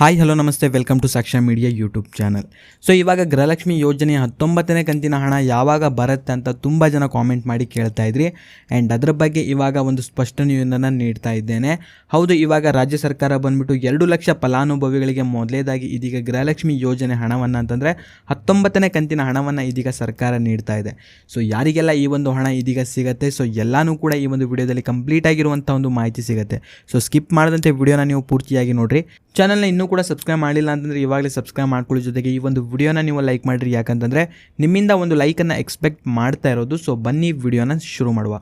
Hi hello ನಮಸ್ತೆ. Welcome to Saksha media YouTube channel so ಇವಾಗ ಗೃಹಲಕ್ಷ್ಮಿ ಯೋಜನೆಯ ಹತ್ತೊಂಬತ್ತನೇ ಕಂತಿನ ಹಣ ಯಾವಾಗ ಬರುತ್ತೆ ಅಂತ ತುಂಬ ಜನ ಕಾಮೆಂಟ್ ಮಾಡಿ ಕೇಳ್ತಾ ಇದ್ರಿ. ಆ್ಯಂಡ್ ಅದರ ಬಗ್ಗೆ ಇವಾಗ ಒಂದು ಸ್ಪಷ್ಟನೆಯೊಂದನ್ನು ನೀಡ್ತಾ ಇದ್ದೇನೆ. ಹೌದು, ಇವಾಗ ರಾಜ್ಯ ಸರ್ಕಾರ ಬಂದ್ಬಿಟ್ಟು ಎರಡು ಲಕ್ಷ ಫಲಾನುಭವಿಗಳಿಗೆ ಮೊದಲೇದಾಗಿ ಇದೀಗ ಗೃಹಲಕ್ಷ್ಮಿ ಯೋಜನೆ ಹಣವನ್ನು ಅಂತಂದರೆ ಹತ್ತೊಂಬತ್ತನೇ ಕಂತಿನ ಹಣವನ್ನು ಇದೀಗ ಸರ್ಕಾರ ನೀಡ್ತಾ ಇದೆ. ಸೊ ಯಾರಿಗೆಲ್ಲ ಈ ಒಂದು ಹಣ ಇದೀಗ ಸಿಗುತ್ತೆ? ಸೊ ಎಲ್ಲನೂ ಕೂಡ ಈ ಒಂದು ವಿಡಿಯೋದಲ್ಲಿ ಕಂಪ್ಲೀಟ್ ಆಗಿರುವಂಥ ಒಂದು ಮಾಹಿತಿ ಸಿಗುತ್ತೆ. ಸೊ ಸ್ಕಿಪ್ ಮಾಡದಂತೆ ವಿಡಿಯೋನ ನೀವು ಪೂರ್ತಿಯಾಗಿ ನೋಡಿರಿ. ಚಾನಲ್ನ ಇನ್ನೂ ಕೂಡ ಸಬ್ಸ್ಕ್ರೈಬ್ ಮಾಡಿಲ್ಲ ಅಂತಂದರೆ ಇವಾಗಲೇ ಸಬ್ಸ್ಕ್ರೈಬ್ ಮಾಡ್ಕೊಳ್ಳಿ ಜೊತೆಗೆ ಈ ಒಂದು ವಿಡಿಯೋನ ನೀವು ಲೈಕ್ ಮಾಡಿರಿ. ಯಾಕಂತಂದರೆ ನಿಮ್ಮಿಂದ ಒಂದು ಲೈಕನ್ನು ಎಕ್ಸ್ಪೆಕ್ಟ್ ಮಾಡ್ತಾ ಇರೋದು. ಸೊ ಬನ್ನಿ ವಿಡಿಯೋನ ಶುರು ಮಾಡುವ.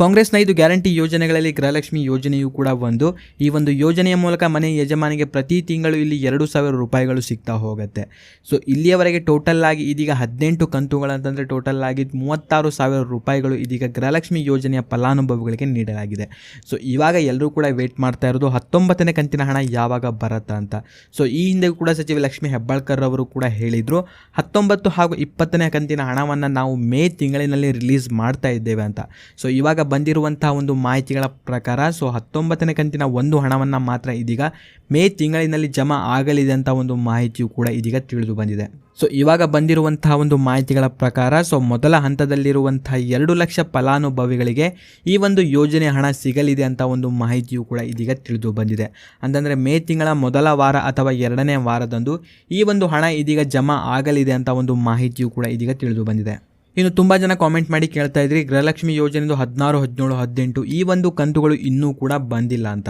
ಕಾಂಗ್ರೆಸ್ನ ಐದು ಗ್ಯಾರಂಟಿ ಯೋಜನೆಗಳಲ್ಲಿ ಗೃಹಲಕ್ಷ್ಮಿ ಯೋಜನೆಯೂ ಕೂಡ ಒಂದು. ಈ ಒಂದು ಯೋಜನೆಯ ಮೂಲಕ ಮನೆ ಯಜಮಾನಿಗೆ ಪ್ರತಿ ತಿಂಗಳು ಇಲ್ಲಿ ಎರಡು ಸಾವಿರ ರೂಪಾಯಿಗಳು ಸಿಗ್ತಾ ಹೋಗುತ್ತೆ. ಸೊ, ಇಲ್ಲಿಯವರೆಗೆ ಟೋಟಲ್ ಆಗಿ ಇದೀಗ ಹದಿನೆಂಟು ಕಂತುಗಳಂತಂದರೆ ಟೋಟಲ್ ಆಗಿ ಮೂವತ್ತಾರು ಸಾವಿರ ರೂಪಾಯಿಗಳು ಇದೀಗ ಗೃಹಲಕ್ಷ್ಮಿ ಯೋಜನೆಯ ಫಲಾನುಭವಿಗಳಿಗೆ ನೀಡಲಾಗಿದೆ. ಸೊ, ಇವಾಗ ಎಲ್ಲರೂ ಕೂಡ ವೇಟ್ ಮಾಡ್ತಾ ಇರೋದು ಹತ್ತೊಂಬತ್ತನೇ ಕಂತಿನ ಹಣ ಯಾವಾಗ ಬರುತ್ತಾ ಅಂತ. ಸೊ, ಈ ಹಿಂದೆ ಕೂಡ ಸಚಿವ ಲಕ್ಷ್ಮಿ ಹೆಬ್ಬಾಳ್ಕರ್ ಅವರು ಕೂಡ ಹೇಳಿದರು, ಹತ್ತೊಂಬತ್ತು ಹಾಗೂ ಇಪ್ಪತ್ತನೇ ಕಂತಿನ ಹಣವನ್ನು ನಾವು ಮೇ ತಿಂಗಳಿನಲ್ಲಿ ರಿಲೀಸ್ ಮಾಡ್ತಾ ಇದ್ದೇವೆ ಅಂತ. ಸೊ, ಇವಾಗ ಬಂದಿರುವಂತಹ ಒಂದು ಮಾಹಿತಿಗಳ ಪ್ರಕಾರ ಸೊ ಹತ್ತೊಂಬತ್ತನೇ ಕಂತಿನ ಒಂದು ಹಣವನ್ನು ಮಾತ್ರ ಇದೀಗ ಮೇ ತಿಂಗಳಿನಲ್ಲಿ ಜಮಾ ಆಗಲಿದೆ ಅಂತ ಒಂದು ಮಾಹಿತಿಯು ಕೂಡ ಇದೀಗ ತಿಳಿದು ಬಂದಿದೆ. ಸೊ ಇವಾಗ ಬಂದಿರುವಂತಹ ಒಂದು ಮಾಹಿತಿಗಳ ಪ್ರಕಾರ ಸೊ ಮೊದಲ ಹಂತದಲ್ಲಿರುವಂತಹ ಎರಡು ಲಕ್ಷ ಫಲಾನುಭವಿಗಳಿಗೆ ಈ ಒಂದು ಯೋಜನೆ ಹಣ ಸಿಗಲಿದೆ ಅಂತ ಒಂದು ಮಾಹಿತಿಯು ಕೂಡ ಇದೀಗ ತಿಳಿದು ಬಂದಿದೆ. ಅಂತಂದರೆ ಮೇ ತಿಂಗಳ ಮೊದಲ ವಾರ ಅಥವಾ ಎರಡನೇ ವಾರದಂದು ಈ ಒಂದು ಹಣ ಇದೀಗ ಜಮಾ ಆಗಲಿದೆ ಅಂತ ಒಂದು ಮಾಹಿತಿಯು ಕೂಡ ಇದೀಗ ತಿಳಿದು ಬಂದಿದೆ. ಇನ್ನು ತುಂಬ ಜನ ಕಾಮೆಂಟ್ ಮಾಡಿ ಕೇಳ್ತಾ ಇದ್ರಿ, ಗೃಹಲಕ್ಷ್ಮಿ ಯೋಜನೆದು ಹದಿನಾರು, ಹದಿನೇಳು, ಹದಿನೆಂಟು ಈ ಒಂದು ಕಂತುಗಳು ಇನ್ನೂ ಕೂಡ ಬಂದಿಲ್ಲ ಅಂತ.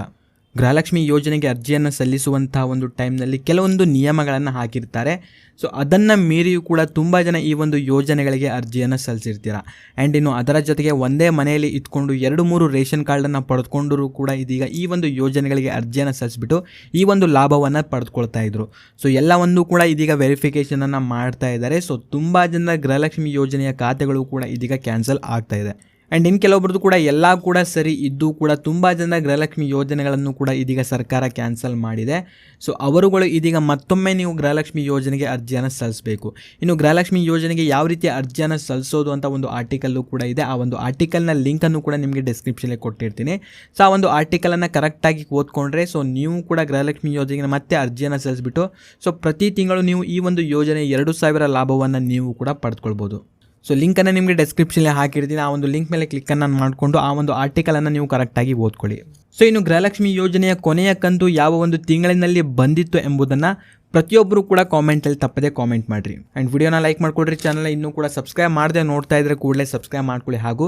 ಗೃಹಲಕ್ಷ್ಮಿ ಯೋಜನೆಗೆ ಅರ್ಜಿಯನ್ನು ಸಲ್ಲಿಸುವಂತಹ ಒಂದು ಟೈಮ್ನಲ್ಲಿ ಕೆಲವೊಂದು ನಿಯಮಗಳನ್ನು ಹಾಕಿರ್ತಾರೆ. ಸೊ, ಅದನ್ನು ಮೀರಿಯೂ ಕೂಡ ತುಂಬ ಜನ ಈ ಒಂದು ಯೋಜನೆಗಳಿಗೆ ಅರ್ಜಿಯನ್ನು ಸಲ್ಲಿಸಿರ್ತೀರ. ಆ್ಯಂಡ್ ಇನ್ನು ಅದರ ಜೊತೆಗೆ ಒಂದೇ ಮನೆಯಲ್ಲಿ ಇದ್ಕೊಂಡು ಎರಡು ಮೂರು ರೇಷನ್ ಕಾರ್ಡನ್ನು ಪಡೆದುಕೊಂಡರೂ ಕೂಡ ಇದೀಗ ಈ ಒಂದು ಯೋಜನೆಗಳಿಗೆ ಅರ್ಜಿಯನ್ನು ಸಲ್ಲಿಸ್ಬಿಟ್ಟು ಈ ಒಂದು ಲಾಭವನ್ನು ಪಡೆದುಕೊಳ್ತಾ ಇದ್ರು. ಸೊ ಎಲ್ಲವನ್ನೂ ಕೂಡ ಇದೀಗ ವೆರಿಫಿಕೇಷನನ್ನು ಮಾಡ್ತಾ ಇದ್ದಾರೆ. ಸೊ ತುಂಬ ಜನ ಗೃಹಲಕ್ಷ್ಮಿ ಯೋಜನೆಯ ಖಾತೆಗಳು ಕೂಡ ಇದೀಗ ಕ್ಯಾನ್ಸಲ್ ಆಗ್ತಾ ಇದೆ. ಆ್ಯಂಡ್ ಇನ್ನು ಕೆಲವೊಬ್ರದ್ದು ಕೂಡ ಎಲ್ಲ ಕೂಡ ಸರಿ, ಇದ್ದು ಕೂಡ ತುಂಬ ಜನ ಗೃಹಲಕ್ಷ್ಮಿ ಯೋಜನೆಗಳನ್ನು ಕೂಡ ಇದೀಗ ಸರ್ಕಾರ ಕ್ಯಾನ್ಸಲ್ ಮಾಡಿದೆ. ಸೊ ಅವರುಗಳು ಇದೀಗ ಮತ್ತೊಮ್ಮೆ ನೀವು ಗೃಹಲಕ್ಷ್ಮಿ ಯೋಜನೆಗೆ ಅರ್ಜಿಯನ್ನು ಸಲ್ಲಿಸಬೇಕು. ಇನ್ನು ಗೃಹಲಕ್ಷ್ಮಿ ಯೋಜನೆಗೆ ಯಾವ ರೀತಿ ಅರ್ಜಿಯನ್ನು ಸಲ್ಲಿಸೋದು ಅಂತ ಒಂದು ಆರ್ಟಿಕಲ್ಲು ಕೂಡ ಇದೆ. ಆ ಒಂದು ಆರ್ಟಿಕಲ್ನ ಲಿಂಕನ್ನು ಕೂಡ ನಿಮಗೆ ಡಿಸ್ಕ್ರಿಪ್ಷನ್ಗೆ ಕೊಟ್ಟಿರ್ತೀನಿ. ಸೊ ಆ ಒಂದು ಆರ್ಟಿಕಲನ್ನು ಕರೆಕ್ಟಾಗಿ ಓದ್ಕೊಂಡ್ರೆ ಸೊ ನೀವು ಕೂಡ ಗೃಹಲಕ್ಷ್ಮಿ ಯೋಜನೆಗೆ ಮತ್ತೆ ಅರ್ಜಿಯನ್ನು ಸಲ್ಲಿಸ್ಬಿಟ್ಟು ಸೊ ಪ್ರತಿ ತಿಂಗಳು ನೀವು ಈ ಒಂದು ಯೋಜನೆ ಎರಡು ಸಾವಿರ ಲಾಭವನ್ನು ನೀವು ಕೂಡ ಪಡೆದುಕೊಳ್ಬೋದು ಸೊ ಲಿಂಕನ್ನು ನಿಮಗೆ ಡೆಸ್ಕ್ರಿಪ್ಷನ್ಲಿ ಹಾಕಿರ್ತೀನಿ. ಆ ಒಂದು ಲಿಂಕ್ ಮೇಲೆ ಕ್ಲಿಕ್ಕನ್ನು ಮಾಡಿಕೊಂಡು ಆ ಒಂದು ಆರ್ಟಿಕಲನ್ನು ನೀವು ಕರೆಕ್ಟಾಗಿ ಓದ್ಕೊಳ್ಳಿ. ಸೊ ಇನ್ನು ಗೃಹಲಕ್ಷ್ಮಿ ಯೋಜನೆಯ ಕೊನೆಯ ಕಂತು ಯಾವ ಒಂದು ತಿಂಗಳಿನಲ್ಲಿ ಬಂದಿತ್ತು ಎಂಬುದನ್ನು ಪ್ರತಿಯೊಬ್ಬರು ಕೂಡ ಕಾಮೆಂಟಲ್ಲಿ ತಪ್ಪದೆ ಕಾಮೆಂಟ್ ಮಾಡಿರಿ. ಆ್ಯಂಡ್ ವಿಡಿಯೋನ ಲೈಕ್ ಮಾಡ್ಕೊಡ್ರಿ ಚಾನಲ್ ಇನ್ನೂ ಕೂಡ ಸಬ್ಸ್ಕ್ರೈಬ್ ಮಾಡದೆ ನೋಡ್ತಾ ಇದ್ದರೆ ಕೂಡಲೇ ಸಬ್ಸ್ಕ್ರೈಬ್ ಮಾಡ್ಕೊಳ್ಳಿ. ಹಾಗೂ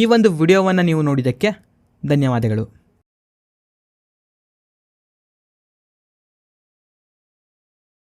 ಈ ಒಂದು ವಿಡಿಯೋವನ್ನು ನೀವು ನೋಡಿದ್ದಕ್ಕೆ ಧನ್ಯವಾದಗಳು.